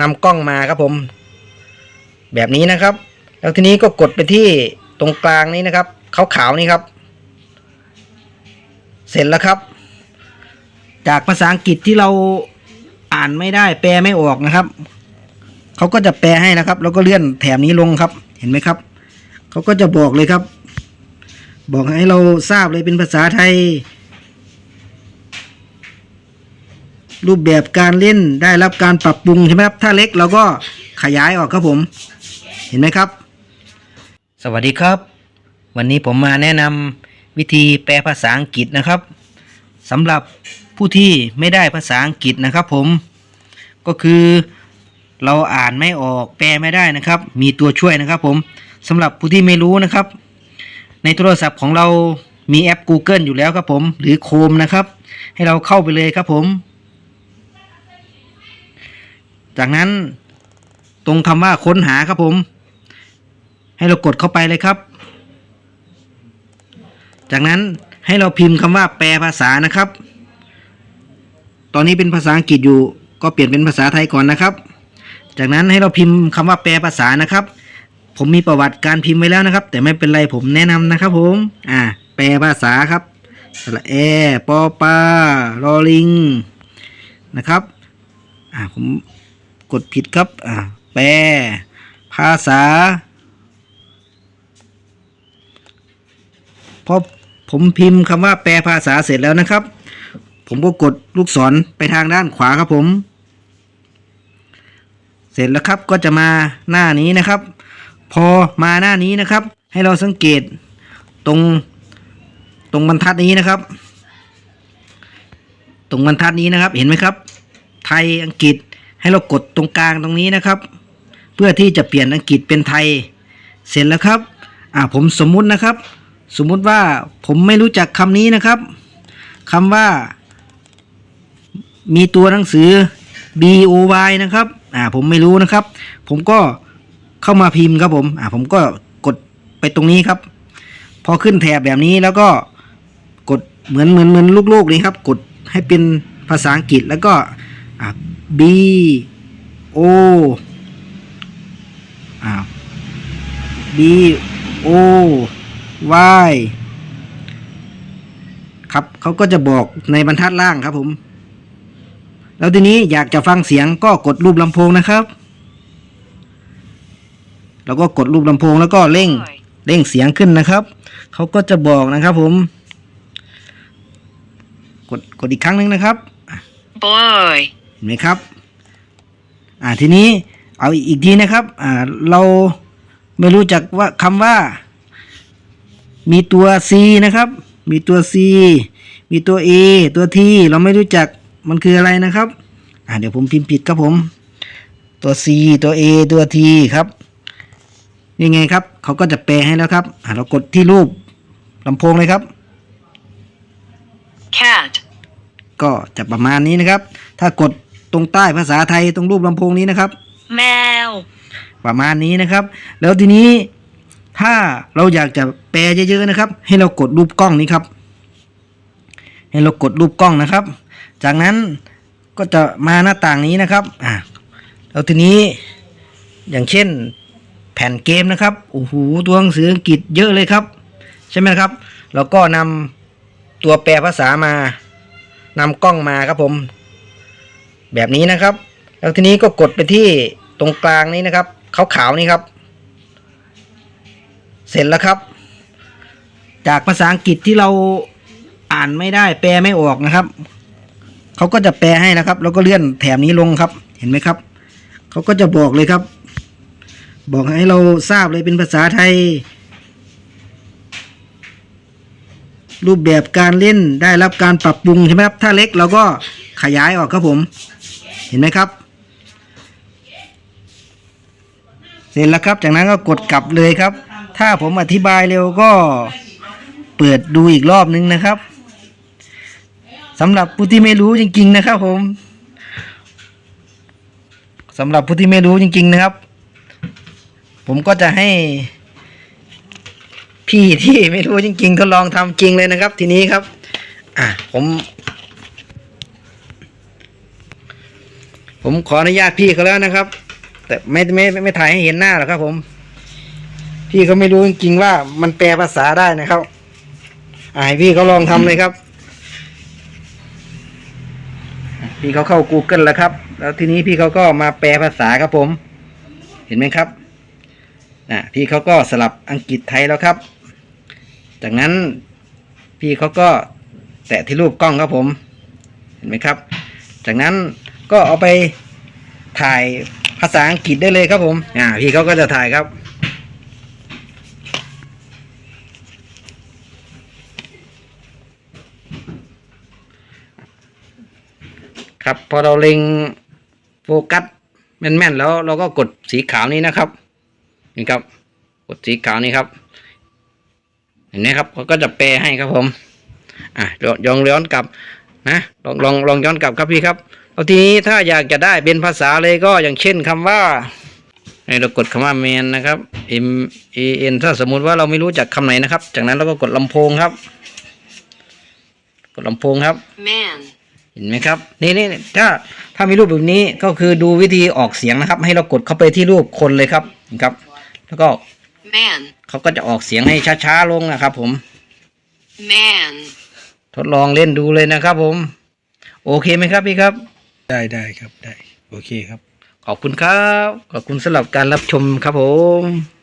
นำกล้องมาครับผม แบบนี้นะครับ แล้วทีนี้ก็กดไปที่ตรงกลางนี้นะครับขาวๆนี่ครับ เสร็จแล้วครับ จากภาษาอังกฤษที่เราอ่านไม่ได้ แปลไม่ออกนะครับเขาก็จะแปลให้นะครับ แล้วก็เลื่อนแถบนี้ลงครับ เห็นไหมครับเขาก็จะบอกเลยครับ บอกให้เราทราบเลยเป็นภาษาไทย รูปแบบการเล่นได้รับการปรับปรุงใช่ไหมครับ ถ้าเล็กเราก็ขยายออกครับผม เห็นไหมครับ สวัสดีครับ วันนี้ผมมาแนะนำวิธีแปลภาษาอังกฤษนะครับสำหรับผู้ที่ไม่ได้ภาษาอังกฤษนะครับ ผม ก็คือเราอ่านไม่ออกแปลไม่ได้นะครับ มีตัวช่วยนะครับ ผมสำหรับผู้ที่ไม่รู้นะครับ ในโทรศัพท์ของเรามีแอป Google อยู่แล้วครับผม หรือ Chrome นะครับ ให้เราเข้าไปเลยครับผม จากนั้นตรงคำว่าค้นหาครับผม ให้เรากดเข้าไปเลยครับ จากนั้นให้เราพิมพ์คำว่าแปลภาษานะครับ ตอนนี้เป็นภาษาอังกฤษอยู่ก็เปลี่ยนเป็นภาษาไทยก่อนนะครับ จากนั้นให้เราพิมพ์คำว่าแปลภาษานะครับ ผมมีประวัติการพิมพ์ไว้แล้วนะครับ แต่ไม่เป็นไรผมแนะนำนะครับ ผม อ่า แปลภาษาครับสระแอปอปลารอลิงนะครับ อ่าผม กดผิดครับ อ่าแปลภาษาพอผมพิมพ์คำว่าแปลภาษาเสร็จแล้วนะครับ ผมก็กดลูกศรไปทางด้านขวาครับผม เสร็จแล้วครับก็จะมาหน้านี้นะครับ พอมาหน้านี้นะครับ ให้เราสังเกตตรงตรงบรรทัดนี้นะครับ ตรงบรรทัดนี้นะครับเห็นไหมครับ ไทยอังกฤษ ให้เรากดตรงกลางตรงนี้นะครับ เพื่อที่จะเปลี่ยนอังกฤษเป็นไทย เสร็จแล้วครับอ่าผมสมมุตินะครับ สมมุติว่าผมไม่รู้จักคำนี้นะครับ คำว่า มีตัวหนังสือ B O Y นะครับอ่าผมไม่รู้นะครับ ผมก็เข้ามาพิมพ์ครับผมอ่าผมก็กดไปตรงนี้ครับ พอขึ้นแถบแบบนี้แล้วก็กดเหมือนเหมือนเหมือนลูกๆนี้ครับ กดให้เป็นภาษาอังกฤษแล้วก็อ่า B O อ่า B O Y ครับเขาก็จะบอกในบรรทัดล่างครับผม แล้วทีนี้อยากจะฟังเสียงก็กดรูปลำโพงนะครับ แล้วก็กดรูปลำโพงแล้วก็เร่งเร่งเสียงขึ้นนะครับ เขาก็จะบอกนะครับผม กดกดอีกครั้งหนึ่งนะครับ boy, เห็นไหมครับอ่าทีนี้เอาอีกทีนะครับอ่าเราไม่รู้จักว่าคำว่า มีตัว C นะครับ มีตัว C มีตัว A ตัว T เราไม่รู้จักมันคืออะไรนะครับอ่าเดี๋ยวผมพิมพ์ผิดครับผม ตัว C ตัว A ตัว T ครับยังไงครับเขาก็จะแปลให้แล้วครับอ่าเรากดที่รูปลำโพงเลยครับ cat, ก็จะประมาณนี้นะครับ ถ้ากด ตรงใต้ภาษาไทยตรงรูปลำโพงนี้นะครับ mel, ประมาณนี้นะครับ แล้วทีนี้ถ้าเราอยากจะแปลเยอะๆนะครับ ให้เรากดรูปกล้องนี้ครับ ให้เรากดรูปกล้องนะครับ จากนั้นก็จะมาหน้าต่างนี้นะครับอ่าแล้วทีนี้อย่างเช่นแผ่นเกมนะครับโอ้โหตัวหนังสืออังกฤษเยอะเลยครับ ใช่ไหมครับ เราก็นำตัวแปลภาษามานำกล้องมาครับผม แบบนี้นะครับ แล้วทีนี้ก็กดไปที่ตรงกลางนี้นะครับขาวๆนี่ครับ เสร็จแล้วครับ จากภาษาอังกฤษที่เราอ่านไม่ได้ แปลไม่ออกนะครับเขาก็จะแปลให้นะครับ แล้วก็เลื่อนแถบนี้ลงครับ เห็นไหมครับเขาก็จะบอกเลยครับ บอกให้เราทราบเลยเป็นภาษาไทย รูปแบบการเล่นได้รับการปรับปรุงใช่ไหมครับ ถ้าเล็กเราก็ขยายออกครับผม เห็นไหมครับ เสร็จแล้วครับ จากนั้นก็กดกลับเลยครับ ถ้าผมอธิบายเร็วก็เปิดดูอีกรอบนึงนะครับสำหรับผู้ที่ไม่รู้จริง ๆ นะครับ ผมสำหรับผู้ที่ไม่รู้จริง ๆ นะครับ ผมก็จะให้ พี่ที่ไม่รู้จริง ๆ ทดลองทำจริงเลยนะครับ ทีนี้ครับ อะผม ผมขออนุญาตพี่เขาแล้วนะครับ แต่ไม่ไม่ไม่ถ่ายให้เห็นหน้าหรอกครับผม พี่เขาไม่รู้จริงๆว่ามันแปลภาษาได้นะครับอ่าให้พี่เขาลองทำเลยครับ พี่เขาเข้า Google แล้วครับ แล้วทีนี้พี่เขาก็มาแปลภาษาครับผม เห็นไหมครับอะพี่เขาก็สลับอังกฤษไทยแล้วครับ จากนั้นพี่เขาก็แตะที่รูปกล้องครับผม เห็นไหมครับ จากนั้น ก็เอาไปถ่ายภาษาอังกฤษได้เลยครับผม อ่า พี่เขาก็จะถ่ายครับ ครับพอเราเล็งโฟกัสแม่นๆแล้วเราก็กดสีขาวนี้นะครับ นี่ครับ กดสีขาวนี้ครับ เห็นไหมครับเขาก็จะแปลให้ครับผม อะย้อนย้อนกลับนะ ลองลองลองย้อนกลับครับพี่ครับ เอาทีนี้ถ้าอยากจะได้เป็นภาษาเลยก็อย่างเช่นคำว่าให้เรากดคำว่า man นะครับ m a n ถ้าสมมุติว่าเราไม่รู้จักคำไหนนะครับ จากนั้นเราก็กดลำโพงครับ กดลำโพงครับ Man. เห็นไหมครับนี่นี่ถ้าถ้ามีรูปแบบนี้ก็คือดูวิธีออกเสียงนะครับ ให้เรากดเข้าไปที่รูปคนเลยครับนะครับ แล้วก็ Man. เขาก็จะออกเสียงให้ช้าๆลงนะครับ ผม Man. ทดลองเล่นดูเลยนะครับ ผม โอเคไหมครับพี่ครับ ได้ได้ครับได้ โอเคครับ ขอบคุณครับ ขอบคุณสำหรับการรับชมครับผม